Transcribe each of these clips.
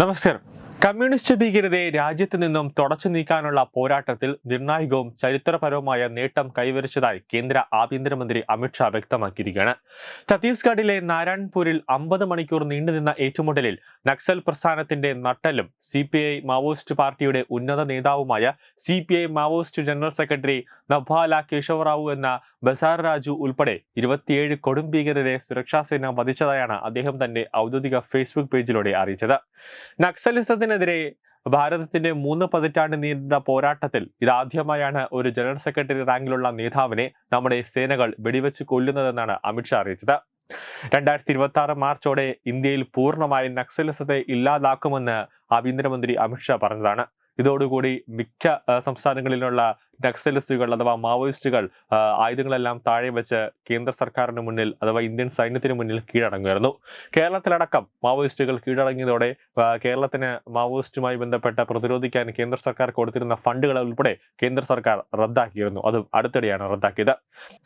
నమస్కారం. കമ്മ്യൂണിസ്റ്റ് ഭീകരതയെ രാജ്യത്ത് നിന്നും തുടച്ചു നീക്കാനുള്ള പോരാട്ടത്തിൽ നിർണായകവും ചരിത്രപരവുമായ നേട്ടം കൈവരിച്ചതായി കേന്ദ്ര ആഭ്യന്തരമന്ത്രി അമിത്ഷാ വ്യക്തമാക്കിയിരിക്കുകയാണ്. ഛത്തീസ്ഗഡിലെ നാരായൺപൂരിൽ അമ്പത് മണിക്കൂർ നീണ്ടുനിന്ന ഏറ്റുമുട്ടലിൽ നക്സൽ പ്രസ്ഥാനത്തിന്റെ നട്ടലും സി മാവോയിസ്റ്റ് പാർട്ടിയുടെ ഉന്നത നേതാവുമായ C Maoist general secretary Nambala Keshavarao എന്ന ബസാർ രാജു ഉൾപ്പെടെ ഇരുപത്തിയേഴ് കൊടും ഭീകരരെ സുരക്ഷാസേന വധിച്ചതായാണ് അദ്ദേഹം തന്റെ ഔദ്യോഗിക ഫേസ്ബുക്ക് പേജിലൂടെ അറിയിച്ചത്. നക്സലിസത്തിനെതിരെ ഭാരതത്തിന്റെ മൂന്ന് പതിറ്റാണ്ട് നീണ്ട പോരാട്ടത്തിൽ ഇതാദ്യമായാണ് ഒരു ജനറൽ സെക്രട്ടറി റാങ്കിലുള്ള നേതാവിനെ നമ്മുടെ സേനകൾ വെടിവെച്ച് കൊല്ലുന്നതെന്നാണ് അമിത്ഷാ അറിയിച്ചത്. രണ്ടായിരത്തി ഇരുപത്തി ആറ് മാർച്ചോടെ ഇന്ത്യയിൽ പൂർണമായും നക്സലിസത്തെ ഇല്ലാതാക്കുമെന്ന് ആഭ്യന്തരമന്ത്രി അമിത്ഷാ പറഞ്ഞതാണ്. ഇതോടുകൂടി മിക്ക സംസ്ഥാനങ്ങളിലുള്ള നക്സലിസ്റ്റുകൾ അഥവാ മാവോയിസ്റ്റുകൾ ആയുധങ്ങളെല്ലാം താഴെ വെച്ച് കേന്ദ്ര സർക്കാരിന് മുന്നിൽ അഥവാ ഇന്ത്യൻ സൈന്യത്തിന് മുന്നിൽ കീഴടങ്ങുമായിരുന്നു കേരളത്തിലടക്കം മാവോയിസ്റ്റുകൾ കീഴടങ്ങിയതോടെ കേരളത്തിന് മാവോയിസ്റ്റുമായി ബന്ധപ്പെട്ട പ്രതിരോധിക്കാൻ കേന്ദ്ര സർക്കാർ കൊടുത്തിരുന്ന ഫണ്ടുകൾ ഉൾപ്പെടെ കേന്ദ്ര സർക്കാർ റദ്ദാക്കിയിരുന്നു. അത് അടുത്തിടെയാണ് റദ്ദാക്കിയത്.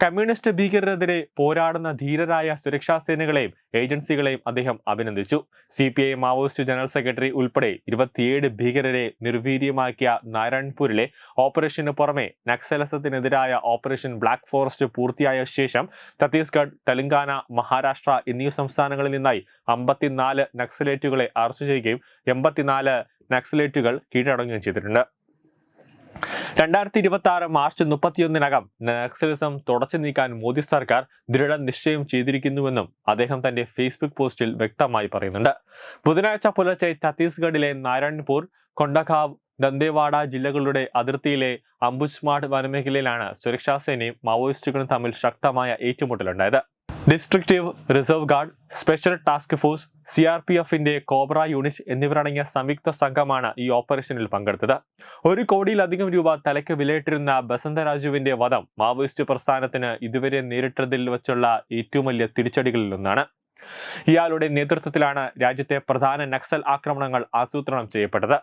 കമ്മ്യൂണിസ്റ്റ് ഭീകരരെതിരെ പോരാടുന്ന ധീരരായ സുരക്ഷാ സേനകളെയും ഏജൻസികളെയും അദ്ദേഹം അഭിനന്ദിച്ചു. C P I Maoist general secretary ഉൾപ്പെടെ ഇരുപത്തിയേഴ് ഭീകരരെ നിർവീര്യമാക്കിയ നാരായൺപൂരിലെ ഓപ്പറേഷന് പുറമെ നക്സലിസത്തിനെതിരായ ഓപ്പറേഷൻ ബ്ലാക്ക് ഫോറസ്റ്റ് പൂർത്തിയായ ശേഷം ഛത്തീസ്ഗഡ് തെലങ്കാന മഹാരാഷ്ട്ര എന്നീ സംസ്ഥാനങ്ങളിൽ നിന്നായി അമ്പത്തിനാല് നക്സലേറ്റുകളെ അറസ്റ്റ് ചെയ്യുകയും എൺപത്തിനാല് നക്സലേറ്റുകൾ കീഴടങ്ങുകയും ചെയ്തിട്ടുണ്ട്. രണ്ടായിരത്തി ഇരുപത്തി ആറ് മാർച്ച് മുപ്പത്തിയൊന്നിനകം നക്സലിസം തുടച്ചു നീക്കാൻ മോദി സർക്കാർ ദൃഢനിശ്ചയം ചെയ്തിരിക്കുന്നുവെന്നും അദ്ദേഹം തന്റെ ഫേസ്ബുക്ക് പോസ്റ്റിൽ വ്യക്തമായി പറയുന്നുണ്ട്. ബുധനാഴ്ച പുലർച്ചെ ഛത്തീസ്ഗഡിലെ നാരായൺപൂർ കൊണ്ടഖാവ് ദന്തേവാഡ ജില്ലകളുടെ അതിർത്തിയിലെ അംബുസ്മാഡ് വനമേഖലയിലാണ് സുരക്ഷാ സേനയും മാവോയിസ്റ്റുകളും തമ്മിൽ ശക്തമായ ഏറ്റുമുട്ടലുണ്ടായത്. District reserve guard special task force C R P എഫിന്റെ കോബ്ര യൂണിറ്റ് എന്നിവരടങ്ങിയ സംയുക്ത സംഘമാണ് ഈ ഓപ്പറേഷനിൽ പങ്കെടുത്തത്. ഒരു കോടിയിലധികം രൂപ തലയ്ക്ക് വിലയിട്ടിരുന്ന ബസന്തരാജുവിന്റെ വധം മാവോയിസ്റ്റ് പ്രസ്ഥാനത്തിന് ഇതുവരെ നേരിട്ടതിൽ വെച്ചുള്ള ഏറ്റവും വലിയ തിരിച്ചടികളിൽ ഒന്നാണ്. ഇയാളുടെ നേതൃത്വത്തിലാണ് രാജ്യത്തെ പ്രധാന നക്സൽ ആക്രമണങ്ങൾ ആസൂത്രണം ചെയ്യപ്പെട്ടത്.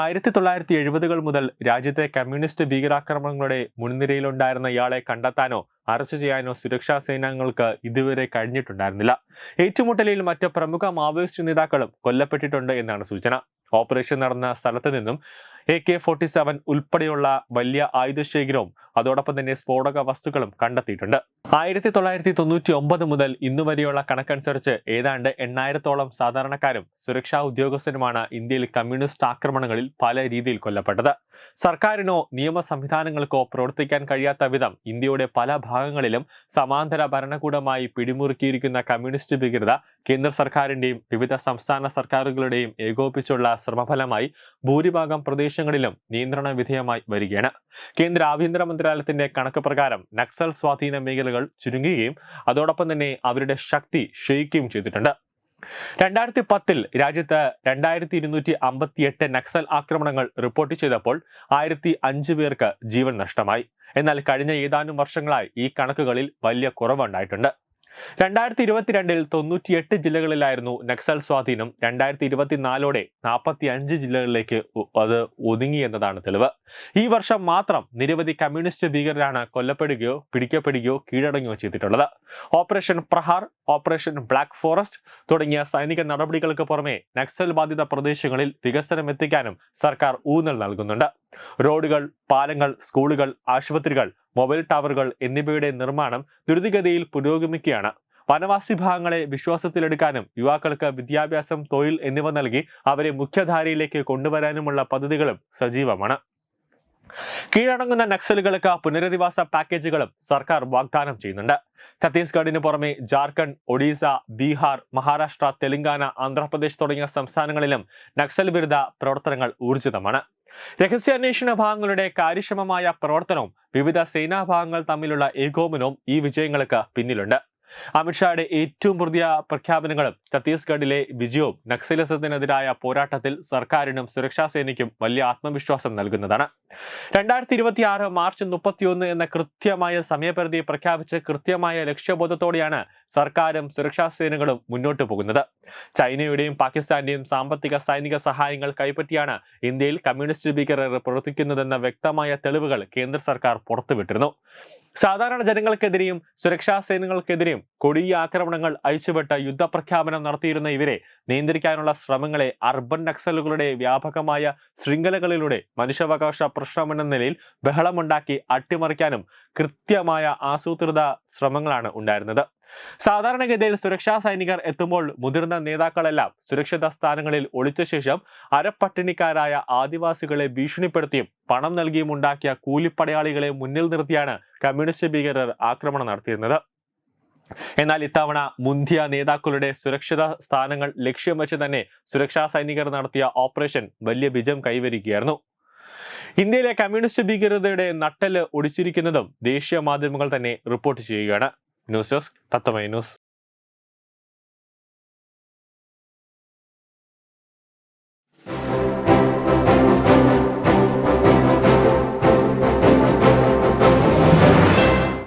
ആയിരത്തി തൊള്ളായിരത്തി എഴുപതുകൾ മുതൽ രാജ്യത്തെ കമ്മ്യൂണിസ്റ്റ് ഭീകരാക്രമണങ്ങളുടെ മുൻനിരയിലുണ്ടായിരുന്ന ഇയാളെ കണ്ടെത്താനോ അറസ്റ്റ് ചെയ്യാനോ സുരക്ഷാ സേനാംഗങ്ങൾക്ക് ഇതുവരെ കഴിഞ്ഞിട്ടുണ്ടായിരുന്നില്ല. ഏറ്റുമുട്ടലിൽ മറ്റ് പ്രമുഖ മാവോയിസ്റ്റ് നേതാക്കളും കൊല്ലപ്പെട്ടിട്ടുണ്ട് എന്നാണ് സൂചന. ഓപ്പറേഷൻ നടന്ന സ്ഥലത്ത് നിന്നും എ കെ ഫോർട്ടി സെവൻ ഉൾപ്പെടെയുള്ള വലിയ ആയുധശേഖരവും അതോടൊപ്പം തന്നെ സ്ഫോടക വസ്തുക്കളും കണ്ടെത്തിയിട്ടുണ്ട്. ആയിരത്തി തൊള്ളായിരത്തി തൊണ്ണൂറ്റി ഒമ്പത് മുതൽ ഇന്ന് വരെയുള്ള കണക്കനുസരിച്ച് ഏതാണ്ട് എണ്ണായിരത്തോളം സാധാരണക്കാരും സുരക്ഷാ ഉദ്യോഗസ്ഥരുമാണ് ഇന്ത്യയിൽ കമ്മ്യൂണിസ്റ്റ് ആക്രമണങ്ങളിൽ പല രീതിയിൽ കൊല്ലപ്പെട്ടത്. സർക്കാരിനോ നിയമ സംവിധാനങ്ങൾക്കോ പ്രവർത്തിക്കാൻ കഴിയാത്ത വിധം ഇന്ത്യയുടെ പല ഭാഗങ്ങളിലും സമാന്തര ഭരണകൂടമായി പിടിമുറുക്കിയിരിക്കുന്ന കമ്മ്യൂണിസ്റ്റ് ഭീകരത കേന്ദ്ര സർക്കാരിന്റെയും വിവിധ സംസ്ഥാന സർക്കാരുകളുടെയും ഏകോപിച്ചുള്ള ശ്രമഫലമായി ഭൂരിഭാഗം പ്രദേശങ്ങളിലും നിയന്ത്രണ വിധേയമായി വരികയാണ്. കേന്ദ്ര ആഭ്യന്തര മന്ത്രാലയത്തിന്റെ കണക്ക് പ്രകാരം നക്സൽ സ്വാധീന മേഖലകൾ ചുരുങ്ങുകയും അതോടൊപ്പം തന്നെ അവരുടെ ശക്തി ക്ഷയിക്കുകയും ചെയ്തിട്ടുണ്ട്. രണ്ടായിരത്തി പത്തിൽ രാജ്യത്ത് രണ്ടായിരത്തി ഇരുന്നൂറ്റി അമ്പത്തി എട്ട് നക്സൽ ആക്രമണങ്ങൾ റിപ്പോർട്ട് ചെയ്തപ്പോൾ ആയിരത്തി അഞ്ച് പേർക്ക് ജീവൻ നഷ്ടമായി. എന്നാൽ കഴിഞ്ഞ ഏതാനും വർഷങ്ങളായി ഈ കണക്കുകളിൽ വലിയ കുറവുണ്ടായിട്ടുണ്ട്. രണ്ടായിരത്തി ഇരുപത്തിരണ്ടിൽ തൊണ്ണൂറ്റിയെട്ട് ജില്ലകളിലായിരുന്നു നക്സൽ സ്വാധീനം. രണ്ടായിരത്തി ഇരുപത്തിനാലോടെ നാൽപ്പത്തി അഞ്ച് ജില്ലകളിലേക്ക് അത് ഒതുങ്ങി എന്നതാണ് തെളിവ്. ഈ വർഷം മാത്രം നിരവധി കമ്മ്യൂണിസ്റ്റ് ഭീകരരാണ് കൊല്ലപ്പെടുകയോ പിടിക്കപ്പെടുകയോ കീഴടങ്ങുകയോ ചെയ്തിട്ടുള്ളത്. Operation Prahar operation black forest തുടങ്ങിയ സൈനിക നടപടികൾക്ക് പുറമെ നക്സൽ ബാധിത പ്രദേശങ്ങളിൽ വികസനം എത്തിക്കാനും സർക്കാർ ഊന്നൽ നൽകുന്നുണ്ട്. റോഡുകൾ പാലങ്ങൾ സ്കൂളുകൾ ആശുപത്രികൾ മൊബൈൽ ടവറുകൾ എന്നിവയുടെ നിർമ്മാണം ദ്രുതഗതിയിൽ പുരോഗമിക്കുകയാണ്. വനവാസി ഭാഗങ്ങളെ വിശ്വാസത്തിലെടുക്കാനും യുവാക്കൾക്ക് വിദ്യാഭ്യാസം തൊഴിൽ എന്നിവ നൽകി അവരെ മുഖ്യധാരയിലേക്ക് കൊണ്ടുവരാനുമുള്ള പദ്ധതികളും സജീവമാണ്. കീഴടങ്ങുന്ന നക്സലുകൾക്ക് പുനരധിവാസ പാക്കേജുകളും സർക്കാർ വാഗ്ദാനം ചെയ്യുന്നുണ്ട്. ഛത്തീസ്ഗഡിന് പുറമെ ജാർഖണ്ഡ് ഒഡീസ ബീഹാർ മഹാരാഷ്ട്ര തെലങ്കാന ആന്ധ്രാപ്രദേശ് തുടങ്ങിയ സംസ്ഥാനങ്ങളിലും നക്സൽ വിരുദ്ധ പ്രവർത്തനങ്ങൾ ഊർജിതമാണ്. രഹസ്യാന്വേഷണ ഭാഗങ്ങളുടെ കാര്യക്ഷമമായ പ്രവർത്തനവും വിവിധ സേനാഭാഗങ്ങൾ തമ്മിലുള്ള ഏകോപനവും ഈ വിജയങ്ങൾക്ക് പിന്നിലുണ്ട്. അമിത്ഷായുടെ ഏറ്റവും പുതിയ പ്രഖ്യാപനങ്ങളും ഛത്തീസ്ഗഡിലെ വിജയവും നക്സലിസത്തിനെതിരായ പോരാട്ടത്തിൽ സർക്കാരിനും സുരക്ഷാ സേനയ്ക്കും വലിയ ആത്മവിശ്വാസം നൽകുന്നതാണ്. രണ്ടായിരത്തി ഇരുപത്തി ആറ് മാർച്ച് മുപ്പത്തിയൊന്ന് എന്ന കൃത്യമായ സമയപരിധി പ്രഖ്യാപിച്ച് കൃത്യമായ ലക്ഷ്യബോധത്തോടെയാണ് സർക്കാരും സുരക്ഷാ സേനകളും മുന്നോട്ട് പോകുന്നത്. ചൈനയുടെയും പാകിസ്ഥാന്റെയും സാമ്പത്തിക സൈനിക സഹായങ്ങൾ കൈപ്പറ്റിയാണ് ഇന്ത്യയിൽ കമ്മ്യൂണിസ്റ്റ് ഭീകരർ പ്രവർത്തിക്കുന്നതെന്ന വ്യക്തമായ തെളിവുകൾ കേന്ദ്ര സർക്കാർ പുറത്തുവിട്ടിരുന്നു. സാധാരണ ജനങ്ങൾക്കെതിരെയും സുരക്ഷാ സേനകൾക്കെതിരെയും നേരത്തെയും കൊടിയ ആക്രമണങ്ങൾ അഴിച്ചുവിട്ട് യുദ്ധപ്രഖ്യാപനം നടത്തിയിരുന്ന ഇവരെ നിയന്ത്രിക്കാനുള്ള ശ്രമങ്ങളെ അർബൻ നക്സലുകളുടെ വ്യാപകമായ ശൃംഖലകളിലൂടെ മനുഷ്യാവകാശ പ്രശ്നമെന്ന നിലയിൽ ബഹളമുണ്ടാക്കി അട്ടിമറിക്കാനും കൃത്യമായ ആസൂത്രിത ശ്രമങ്ങളാണ് ഉണ്ടായിരുന്നത്. സാധാരണഗതിയിൽ സുരക്ഷാ സൈനികർ എത്തുമ്പോൾ മുതിർന്ന നേതാക്കളെല്ലാം സുരക്ഷിത സ്ഥാനങ്ങളിൽ ഒളിച്ച ശേഷം അരപ്പട്ടിണിക്കാരായ ആദിവാസികളെ ഭീഷണിപ്പെടുത്തിയും പണം നൽകിയും ഉണ്ടാക്കിയ കൂലിപ്പടയാളികളെ മുന്നിൽ നിർത്തിയാണ് കമ്മ്യൂണിസ്റ്റ് ഭീകരർ ആക്രമണം നടത്തിയിരുന്നത്. എന്നാൽ ഇത്തവണ മുന്തിയ നേതാക്കളുടെ സുരക്ഷിത സ്ഥാനങ്ങൾ ലക്ഷ്യം വെച്ച് തന്നെ സുരക്ഷാ സൈനികർ നടത്തിയ ഓപ്പറേഷൻ വലിയ വിജയം കൈവരിക്കുകയായിരുന്നു. ഇന്ത്യയിലെ കമ്മ്യൂണിസ്റ്റ് ഭീകരതയുടെ നട്ടൽ ഒടിച്ചിരിക്കുന്നതും ദേശീയ മാധ്യമങ്ങൾ തന്നെ റിപ്പോർട്ട് ചെയ്യുകയാണ്. ന്യൂസ് ഡെസ്ക് തത്തമൈ ന്യൂസ്.